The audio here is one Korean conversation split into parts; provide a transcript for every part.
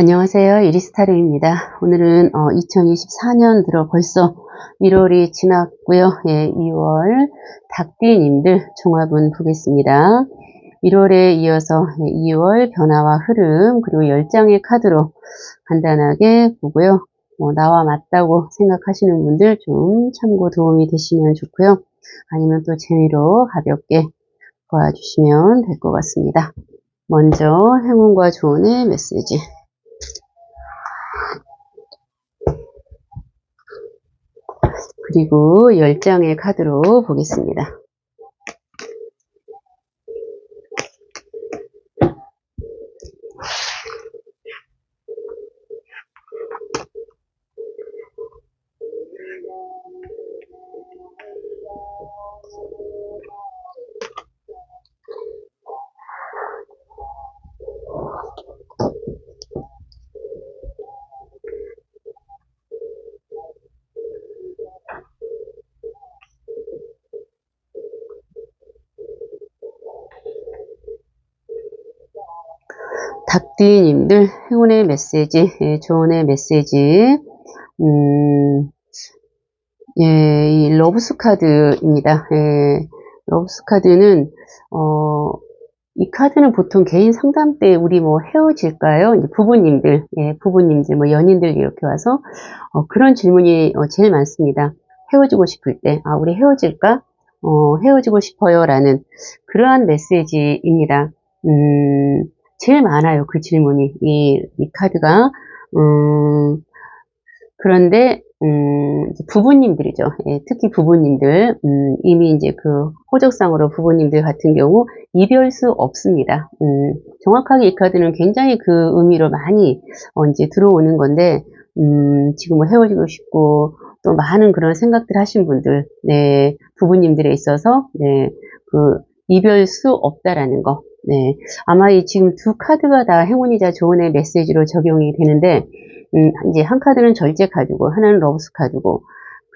안녕하세요. 이리스타르입니다. 오늘은 2024년 들어 벌써 1월이 지났고요. 예, 2월 닭띠님들 종합은 보겠습니다. 1월에 이어서 2월 변화와 흐름 그리고 10장의 카드로 간단하게 보고요. 뭐 나와 맞다고 생각하시는 분들 좀 참고 도움이 되시면 좋고요. 아니면 또 재미로 가볍게 봐주시면 될 것 같습니다. 먼저 행운과 조언의 메시지 그리고 10장의 카드로 보겠습니다. 닭띠님들 행운의 메시지, 예, 조언의 메시지, 음, 예, 이 러브스 카드입니다. 예, 러브스 카드는 어, 이 카드는 보통 개인 상담 때 우리 뭐 헤어질까요? 이제 부부님들, 예, 부부님들, 뭐 연인들 이렇게 와서 어, 그런 질문이 어, 제일 많습니다. 헤어지고 싶을 때, 아, 우리 헤어질까? 어, 헤어지고 싶어요. 라는 그러한 메시지입니다. 음, 제일 많아요. 그 질문이. 이, 이 카드가. 음, 그런데, 음, 부부님들이죠. 예, 특히 부부님들, 음, 이미 이제 그 호적상으로 부부님들 같은 경우 이별 수 없습니다. 음, 정확하게 이 카드는 굉장히 그 의미로 많이 어, 이제 들어오는 건데, 음, 지금 뭐 헤어지고 싶고, 또 많은 그런 생각들 하신 분들, 네, 부부님들에 있어서, 네, 그, 이별 수 없다라는 거, 네. 아마 이 지금 두 카드가 다 행운이자 조언의 메시지로 적용이 되는데, 음, 이제 한 카드는 절제 카드고, 하나는 러브스 카드고,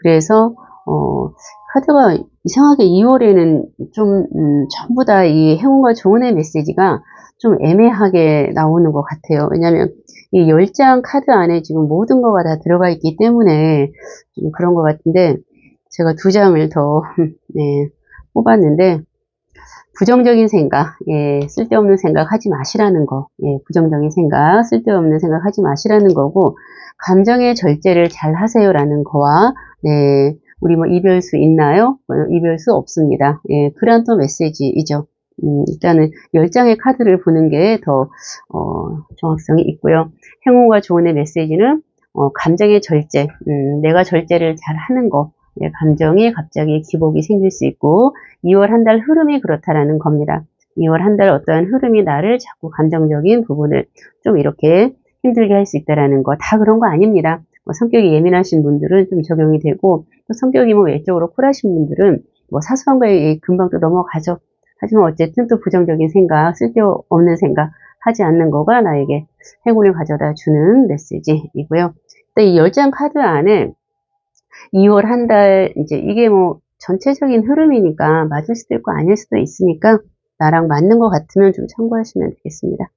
그래서, 어, 카드가 이상하게 2월에는 좀, 음, 전부 다 이 행운과 조언의 메시지가 좀 애매하게 나오는 것 같아요. 왜냐면, 이 10장 카드 안에 지금 모든 거가 다 들어가 있기 때문에 좀 그런 것 같은데, 제가 두 장을 더, 네, 뽑았는데, 부정적인 생각, 예, 쓸데없는 생각 하지 마시라는 거, 예, 부정적인 생각, 쓸데없는 생각 하지 마시라는 거고, 감정의 절제를 잘 하세요라는 거와, 네, 우리 뭐 이별 수 있나요? 뭐 이별 수 없습니다. 예, 그런 또 메시지이죠. 음, 일단은 10장의 카드를 보는 게 더, 어, 정확성이 있고요. 행운과 조언의 메시지는, 어, 감정의 절제, 음, 내가 절제를 잘 하는 거, 예, 감정에 갑자기 기복이 생길 수 있고 2월 한 달 흐름이 그렇다라는 겁니다. 2월 한 달 어떠한 흐름이 나를 자꾸 감정적인 부분을 좀 이렇게 힘들게 할 수 있다라는 거 다 그런 거 아닙니다. 뭐 성격이 예민하신 분들은 좀 적용이 되고 또 성격이 뭐 외적으로 쿨하신 분들은 뭐 사소한 거에 금방 또 넘어가죠. 하지만 어쨌든 또 부정적인 생각, 쓸데없는 생각 하지 않는 거가 나에게 행운을 가져다 주는 메시지이고요. 또이 10장 카드 안에 2월 한 달, 이제 이게 뭐 전체적인 흐름이니까 맞을 수도 있고 아닐 수도 있으니까 나랑 맞는 것 같으면 좀 참고하시면 되겠습니다.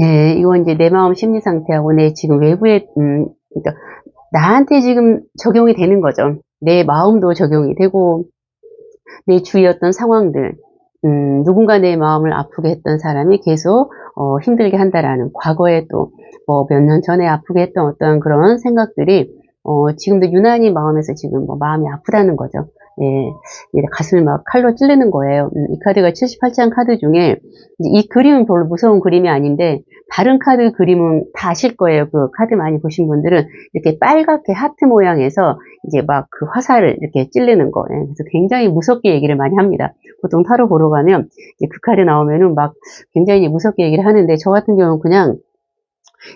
예, 이건 이제 내 마음 심리 상태하고 내 지금 외부에, 음, 그러니까 나한테 지금 적용이 되는 거죠. 내 마음도 적용이 되고, 내 어떤 상황들, 음, 누군가 내 마음을 아프게 했던 사람이 계속 어, 힘들게 한다라는 과거에 또 뭐 몇 년 전에 아프게 했던 어떤 그런 생각들이 어, 지금도 유난히 마음에서 지금 뭐 마음이 아프다는 거죠. 예, 가슴을 막 칼로 찌르는 거예요. 음, 이 카드가 78장 카드 중에 이 그림은 별로 무서운 그림이 아닌데 다른 카드 그림은 다 아실 거예요. 그 카드 많이 보신 분들은 이렇게 빨갛게 하트 모양에서 이제 막 그 화살을 이렇게 찌르는 거. 예, 그래서 굉장히 무섭게 얘기를 많이 합니다. 보통 타로 보러 가면 그 카드 나오면은 막 굉장히 무섭게 얘기를 하는데 저 같은 경우는 그냥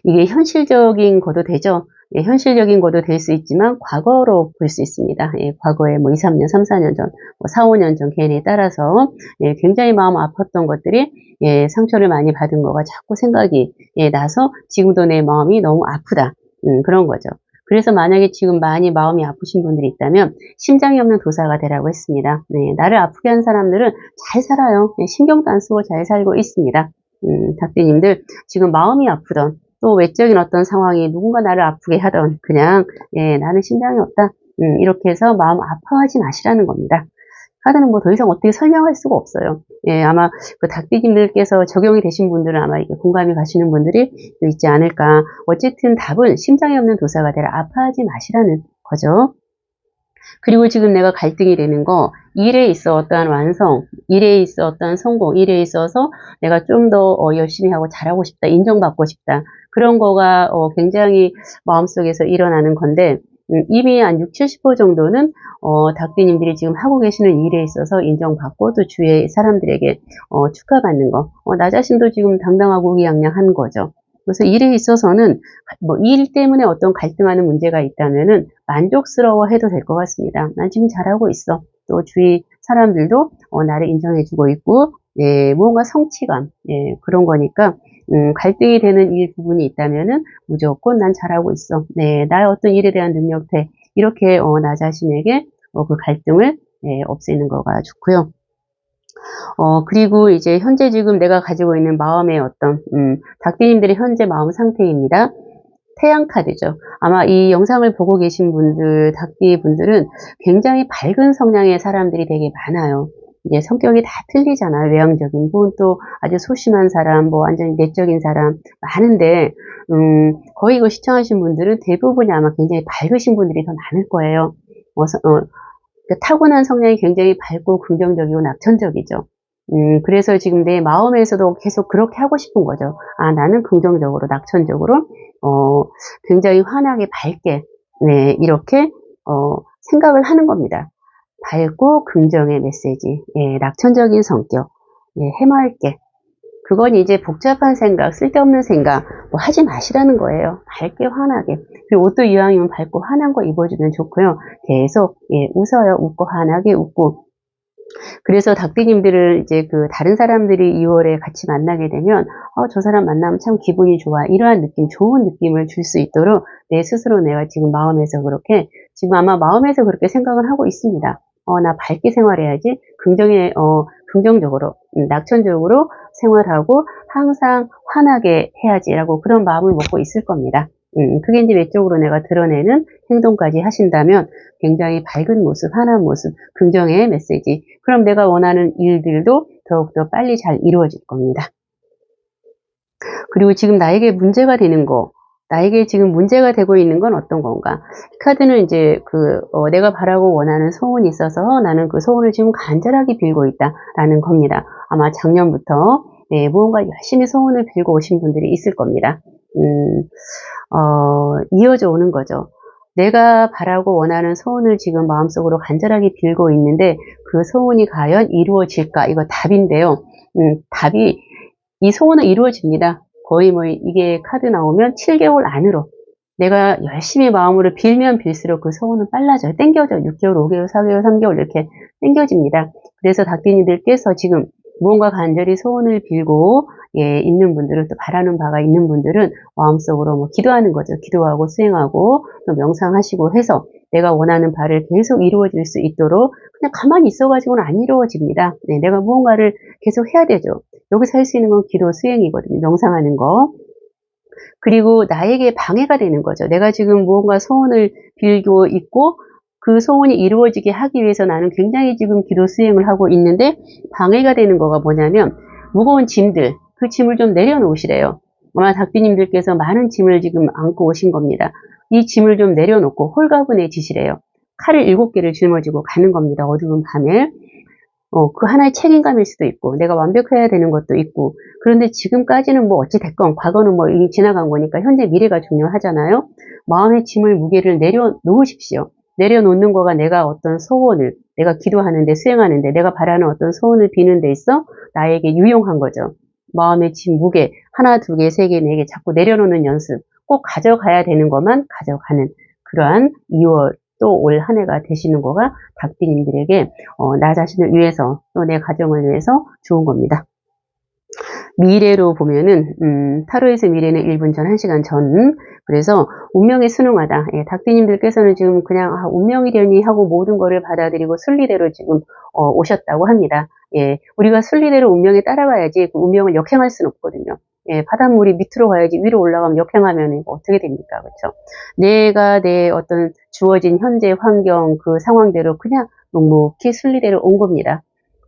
이게 현실적인 것도 되죠. 예, 현실적인 것도 될 수 있지만 과거로 볼 수 있습니다. 예, 과거에 뭐 2, 3년, 3, 4년 전, 뭐 4, 5년 전 개인에 따라서 예, 굉장히 마음 아팠던 것들이 예, 상처를 많이 받은 거가 자꾸 생각이 예, 나서 지금도 내 마음이 너무 아프다. 음, 그런 거죠. 그래서 만약에 지금 많이 마음이 아프신 분들이 있다면 심장이 없는 도사가 되라고 했습니다. 네, 나를 아프게 한 사람들은 잘 살아요. 네, 신경도 안 쓰고 잘 살고 있습니다. 음, 닭대님들 지금 마음이 아프던 또 외적인 어떤 상황이 누군가 나를 아프게 하던 그냥 예, 나는 심장이 없다. 음, 이렇게 해서 마음 아파하지 마시라는 겁니다. 카드는 뭐 더 이상 어떻게 설명할 수가 없어요. 예, 아마 그 닭띠님들께서 적용이 되신 분들은 아마 이게 공감이 가시는 분들이 있지 않을까. 어쨌든 답은 심장이 없는 도사가 되라. 아파하지 마시라는 거죠. 그리고 지금 내가 갈등이 되는 거, 일에 있어 어떠한 완성, 일에 있어 어떠한 성공, 일에 있어서 내가 좀더 어, 열심히 하고 잘하고 싶다, 인정받고 싶다. 그런 거가 어, 굉장히 마음속에서 일어나는 건데, 음, 이미 한 60, 70% 정도는 어, 닭띠님들이 지금 하고 계시는 일에 있어서 인정받고 또 주위의 사람들에게 어, 축하받는 거. 어, 나 자신도 지금 당당하고 의양양한 거죠. 그래서 일에 있어서는 뭐 일 때문에 어떤 갈등하는 문제가 있다면은 만족스러워 해도 될 것 같습니다. 난 지금 잘하고 있어. 또 주위 사람들도 어, 나를 인정해주고 있고, 예, 뭔가 성취감, 예, 그런 거니까 음, 갈등이 되는 일 부분이 있다면은 무조건 난 잘하고 있어. 네, 나의 어떤 일에 대한 능력대 이렇게 어, 나 자신에게 어, 그 갈등을 예, 없애는 거가 좋고요. 어, 그리고 이제 현재 지금 내가 가지고 있는 마음의 어떤, 음, 닭띠님들의 현재 마음 상태입니다. 태양 카드죠. 아마 이 영상을 보고 계신 분들, 닭띠 분들은 굉장히 밝은 성향의 사람들이 되게 많아요. 이제 성격이 다 틀리잖아요. 외향적인 분, 또 아주 소심한 사람, 뭐 완전히 내적인 사람 많은데, 음, 거의 이거 시청하신 분들은 대부분이 아마 굉장히 밝으신 분들이 더 많을 거예요. 어, 어, 그러니까 타고난 성향이 굉장히 밝고 긍정적이고 낙천적이죠. 음, 그래서 지금 내 마음에서도 계속 그렇게 하고 싶은 거죠. 아, 나는 긍정적으로, 낙천적으로, 어, 굉장히 환하게 밝게, 네, 이렇게, 어, 생각을 하는 겁니다. 밝고 긍정의 메시지, 예, 낙천적인 성격, 예, 해맑게. 그건 이제 복잡한 생각, 쓸데없는 생각, 뭐 하지 마시라는 거예요. 밝게, 환하게. 그리고 옷도 이왕이면 밝고 환한 거 입어주면 좋고요. 계속, 예, 웃어요. 웃고, 환하게 웃고. 그래서 닭띠님들을 이제 그 다른 사람들이 2월에 같이 만나게 되면 어, 저 사람 만나면 참 기분이 좋아 이러한 느낌 좋은 느낌을 줄 수 있도록 내 스스로 내가 지금 마음에서 그렇게 지금 아마 마음에서 그렇게 생각을 하고 있습니다. 어, 나 밝게 생활해야지. 긍정에, 어, 긍정적으로, 음, 낙천적으로 생활하고 항상 환하게 해야지라고 그런 마음을 먹고 있을 겁니다. 음, 그게 이제 외적으로 내가 드러내는 행동까지 하신다면 굉장히 밝은 모습, 환한 모습, 긍정의 메시지. 그럼 내가 원하는 일들도 더욱더 빨리 잘 이루어질 겁니다. 그리고 지금 나에게 문제가 되는 거, 나에게 지금 문제가 되고 있는 건 어떤 건가? 이 카드는 이제 그 어, 내가 바라고 원하는 소원이 있어서 나는 그 소원을 지금 간절하게 빌고 있다라는 겁니다. 아마 작년부터 네, 무언가 열심히 소원을 빌고 오신 분들이 있을 겁니다. 음, 어, 이어져 오는 거죠. 내가 바라고 원하는 소원을 지금 마음속으로 간절하게 빌고 있는데 그 소원이 과연 이루어질까? 이거 답인데요. 음, 답이 이 소원은 이루어집니다. 거의 뭐 이게 카드 나오면 7개월 안으로 내가 열심히 마음으로 빌면 빌수록 그 소원은 빨라져요. 땡겨져. 6개월, 5개월, 4개월, 3개월 이렇게 땡겨집니다. 그래서 닭띠님들께서 지금 무언가 간절히 소원을 빌고 예, 있는 분들은 또 바라는 바가 있는 분들은 마음속으로 뭐 기도하는 거죠. 기도하고 수행하고 또 명상하시고 해서 내가 원하는 바를 계속 이루어질 수 있도록 그냥 가만히 있어가지고는 안 이루어집니다. 네, 내가 무언가를 계속 해야 되죠. 여기서 할 수 있는 건 기도 수행이거든요. 명상하는 거. 그리고 나에게 방해가 되는 거죠. 내가 지금 무언가 소원을 빌고 있고 그 소원이 이루어지게 하기 위해서 나는 굉장히 지금 기도 수행을 하고 있는데 방해가 되는 거가 뭐냐면 무거운 짐들, 그 짐을 좀 내려놓으시래요. 아마 닭비님들께서 많은 짐을 지금 안고 오신 겁니다. 이 짐을 좀 내려놓고 홀가분해지시래요. 칼을 일곱 개를 짊어지고 가는 겁니다. 어두운 밤에. 어, 그 하나의 책임감일 수도 있고, 내가 완벽해야 되는 것도 있고, 그런데 지금까지는 뭐 어찌 됐건, 과거는 뭐 이미 지나간 거니까, 현재 미래가 중요하잖아요? 마음의 짐을, 무게를 내려놓으십시오. 내려놓는 거가 내가 어떤 소원을, 내가 기도하는데, 수행하는데, 내가 바라는 어떤 소원을 비는 데 있어 나에게 유용한 거죠. 마음의 짐, 무게, 하나, 두 개, 세 개, 네 개 자꾸 내려놓는 연습. 꼭 가져가야 되는 것만 가져가는 그러한 2월 또 올 한 해가 되시는 거가 닭띠님들에게 어, 나 자신을 위해서 또 내 가정을 위해서 좋은 겁니다. 미래로 보면은 음, 타로에서 미래는 1분 전, 1시간 전. 그래서 운명에 순응하다. 예, 닭비님들께서는 지금 그냥 아, 운명이려니 하고 모든 거를 받아들이고 순리대로 지금 어, 오셨다고 합니다. 예, 우리가 순리대로 운명에 따라가야지 그 운명을 역행할 수는 없거든요. 예, 바닷물이 밑으로 가야지 위로 올라가면 역행하면 어떻게 됩니까? 그렇죠? 내가 내 어떤 주어진 현재 환경 그 상황대로 그냥 묵묵히 순리대로 온 겁니다.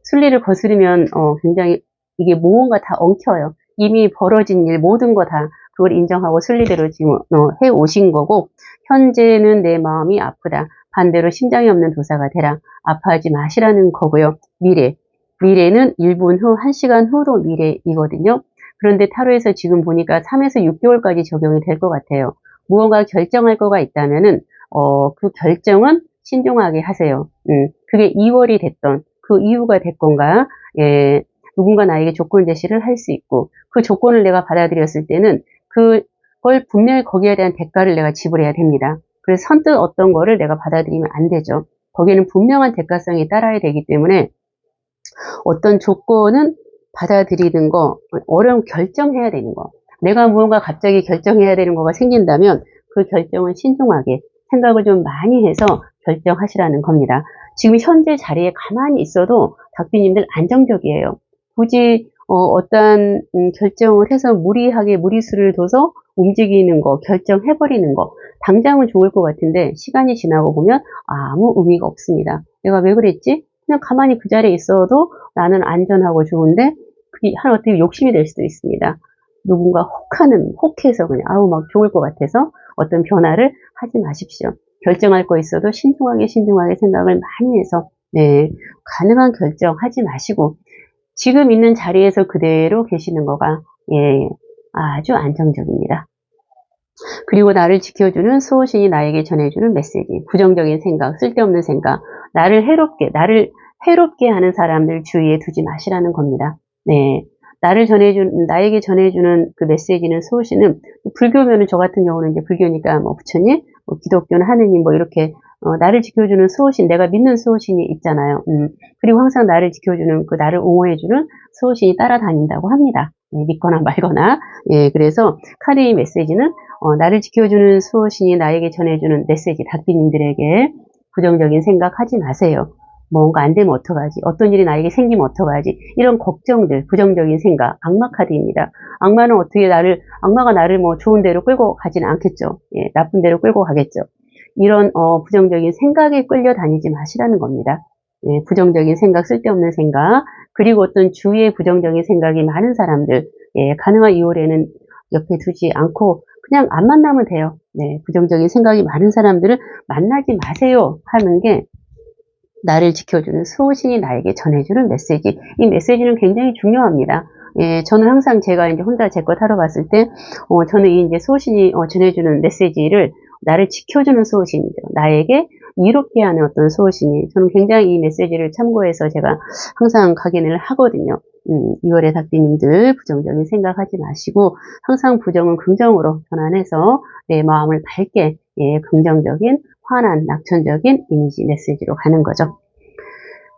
순리를 거스르면 어, 굉장히 이게 무언가 다 엉켜요. 이미 벌어진 일 모든 거 다 그걸 인정하고 순리대로 지금 어, 해 오신 거고 현재는 내 마음이 아프다. 반대로 심장이 없는 도사가 되라. 아파하지 마시라는 거고요. 미래. 미래는 1분 후, 1시간 후도 미래이거든요. 그런데 타로에서 지금 보니까 3에서 6개월까지 적용이 될 것 같아요. 무언가 결정할 거가 있다면은 어, 그 결정은 신중하게 하세요. 음, 그게 2월이 됐던 그 이유가 됐건가, 예, 누군가 나에게 조건 제시를 할 수 있고 그 조건을 내가 받아들였을 때는 그걸 분명히 거기에 대한 대가를 내가 지불해야 됩니다. 그래서 선뜻 어떤 거를 내가 받아들이면 안 되죠. 거기에는 분명한 대가성이 따라야 되기 때문에 어떤 조건은 받아들이는 거, 어려운 결정해야 되는 거. 내가 무언가 갑자기 결정해야 되는 거가 생긴다면 그 결정은 신중하게 생각을 좀 많이 해서 결정하시라는 겁니다. 지금 현재 자리에 가만히 있어도 닭비님들 안정적이에요. 굳이 어, 떠한 음, 결정을 해서 무리하게 무리수를 둬서 움직이는 거, 결정해버리는 거, 당장은 좋을 것 같은데 시간이 지나고 보면 아무 의미가 없습니다. 내가 왜 그랬지? 그냥 가만히 그 자리에 있어도 나는 안전하고 좋은데 한 어떻게 욕심이 될 수도 있습니다. 누군가 혹하는, 혹해서 그냥 아우 막 좋을 것 같아서 어떤 변화를 하지 마십시오. 결정할 거 있어도 신중하게 신중하게 생각을 많이 해서 네 가능한 결정 하지 마시고 지금 있는 자리에서 그대로 계시는 거가 예, 아주 안정적입니다. 그리고 나를 지켜주는 수호신이 나에게 전해주는 메시지, 부정적인 생각, 쓸데없는 생각, 나를 해롭게, 나를 해롭게 하는 사람들 주위에 두지 마시라는 겁니다. 네. 나를 전해준, 나에게 전해주는 그 메시지는 수호신은, 불교면은 저 같은 경우는 이제 불교니까 뭐 부처님, 뭐 기독교는 하느님 뭐 이렇게 어, 나를 지켜주는 수호신, 내가 믿는 수호신이 있잖아요. 음, 그리고 항상 나를 지켜주는, 그 나를 옹호해주는 수호신이 따라다닌다고 합니다. 예, 믿거나 말거나. 예, 그래서 카드의 메시지는, 어, 나를 지켜주는 수호신이 나에게 전해주는 메시지, 닭비님들에게 부정적인 생각하지 마세요. 뭔가 안 되면 어떡하지? 어떤 일이 나에게 생기면 어떡하지? 이런 걱정들, 부정적인 생각, 악마 카드입니다. 악마는 어떻게 나를, 악마가 나를 뭐 좋은 데로 끌고 가지는 않겠죠. 예, 나쁜 데로 끌고 가겠죠. 이런 어, 부정적인 생각에 끌려 다니지 마시라는 겁니다. 예, 부정적인 생각, 쓸데없는 생각, 그리고 어떤 주위에 부정적인 생각이 많은 사람들, 예, 가능한 2월에는 옆에 두지 않고 그냥 안 만나면 돼요. 네, 부정적인 생각이 많은 사람들을 만나지 마세요 하는 게 나를 지켜주는 수호신이 나에게 전해주는 메시지. 이 메시지는 굉장히 중요합니다. 예, 저는 항상 제가 이제 혼자 제 것 하러 갔을 때, 어, 저는 이 이제 수호신이 어, 전해주는 메시지를 나를 지켜주는 수호신이죠. 나에게 이롭게 하는 어떤 수호신이 저는 굉장히 이 메시지를 참고해서 제가 항상 각인을 하거든요. 음, 2월의 닭비님들 부정적인 생각하지 마시고 항상 부정은 긍정으로 전환해서 내 마음을 밝게 예, 긍정적인 환한 낙천적인 이미지 메시지로 가는 거죠.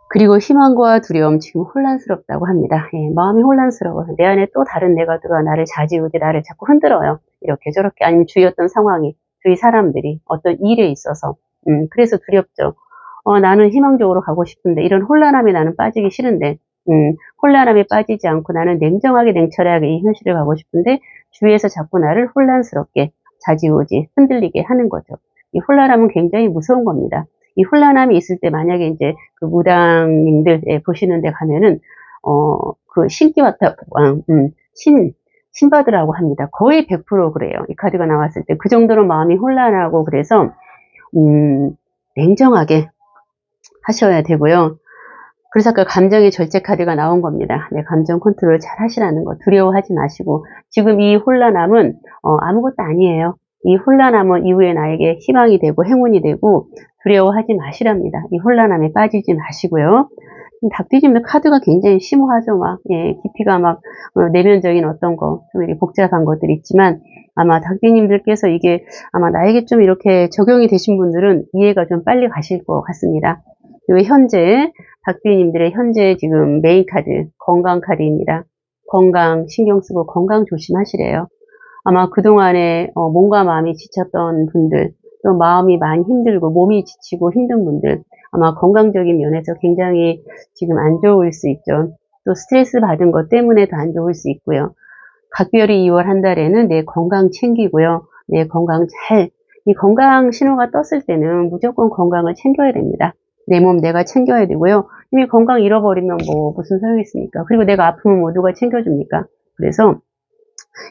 그리고 희망과 두려움 지금 혼란스럽다고 합니다. 예, 마음이 혼란스러워서 내 안에 또 다른 내가 들어 나를 자지우지 나를 자꾸 흔들어요. 이렇게 저렇게 아니면 주위였던 상황이 주위 사람들이 어떤 일에 있어서 음, 그래서 두렵죠. 어, 나는 희망적으로 가고 싶은데 이런 혼란함에 나는 빠지기 싫은데 음, 혼란함에 빠지지 않고 나는 냉정하게 냉철하게 이 현실을 가고 싶은데 주위에서 자꾸 나를 혼란스럽게 자지우지 흔들리게 하는 거죠. 이 혼란함은 굉장히 무서운 겁니다. 이 혼란함이 있을 때 만약에 이제 그 무당님들 예, 보시는 데 가면은 어, 그 신기와타 왕, 음, 신, 신받으라고 합니다. 거의 100% 그래요. 이 카드가 나왔을 때 그 정도로 마음이 혼란하고 그래서 음, 냉정하게 하셔야 되고요. 그래서 아까 감정의 절제 카드가 나온 겁니다. 네, 감정 컨트롤 잘 하시라는 거 두려워하지 마시고 지금 이 혼란함은 어, 아무것도 아니에요. 이 혼란함은 이후에 나에게 희망이 되고 행운이 되고 두려워하지 마시랍니다. 이 혼란함에 빠지지 마시고요. 닭띠집의 카드가 굉장히 심오하죠. 막, 예, 깊이가 막, 어, 내면적인 어떤 거, 좀 이렇게 복잡한 것들이 있지만, 아마 닭띠님들께서 이게 아마 나에게 좀 이렇게 적용이 되신 분들은 이해가 좀 빨리 가실 것 같습니다. 그리고 현재, 닭띠님들의 현재 지금 메인 카드, 건강 카드입니다. 건강 신경 쓰고 건강 조심하시래요. 아마 그동안에 어, 몸과 마음이 지쳤던 분들, 또 마음이 많이 힘들고 몸이 지치고 힘든 분들, 아마 건강적인 면에서 굉장히 지금 안 좋을 수 있죠. 또 스트레스 받은 것 때문에 더안 좋을 수 있고요. 각별히 2월 한 달에는 내 건강 챙기고요. 내 건강 잘, 이 건강 신호가 떴을 때는 무조건 건강을 챙겨야 됩니다. 내 몸 내가 챙겨야 되고요. 이미 건강 잃어버리면 뭐 무슨 소용이 있습니까? 그리고 내가 아프면 뭐 누가 챙겨줍니까? 그래서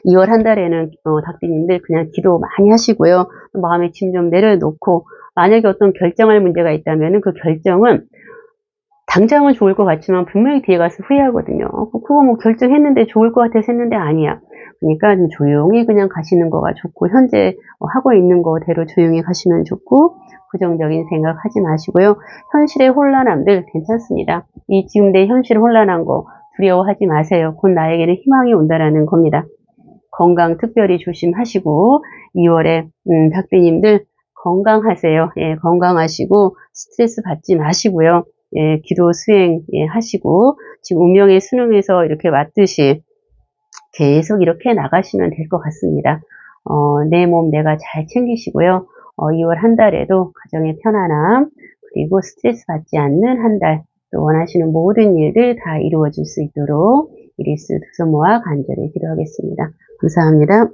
2월 한 달에는 어, 닭띠님들 그냥 기도 많이 하시고요. 마음에 짐 좀 내려놓고 만약에 어떤 결정할 문제가 있다면 그 결정은 당장은 좋을 것 같지만 분명히 뒤에 가서 후회하거든요. 어, 그거 뭐 결정했는데 좋을 것 같아서 했는데 아니야. 그러니까 좀 조용히 그냥 가시는 거가 좋고 현재 어, 하고 있는 거대로 조용히 가시면 좋고 부정적인 생각 하지 마시고요. 현실의 혼란함들 괜찮습니다. 이 지금 내 현실 혼란한 거 두려워하지 마세요. 곧 나에게는 희망이 온다라는 겁니다. 건강 특별히 조심하시고 2월에 음, 닭비님들 건강하세요. 예, 건강하시고 스트레스 받지 마시고요. 예, 기도 수행 예, 하시고 지금 운명의 수능에서 이렇게 왔듯이 계속 이렇게 나가시면 될 것 같습니다. 어, 내 몸 내가 잘 챙기시고요. 어, 2월 한 달에도 가정의 편안함 그리고 스트레스 받지 않는 한 달 또 원하시는 모든 일들 다 이루어질 수 있도록 이리스 두소모와 간절히 기도하겠습니다. 감사합니다.